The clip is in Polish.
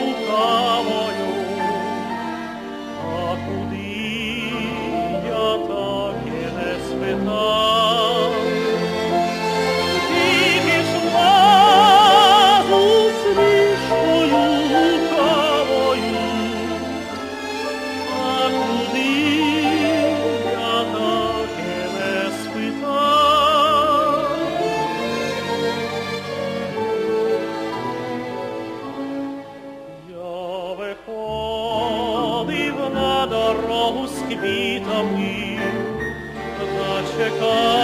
лукаво witam i ich, zaciekawym.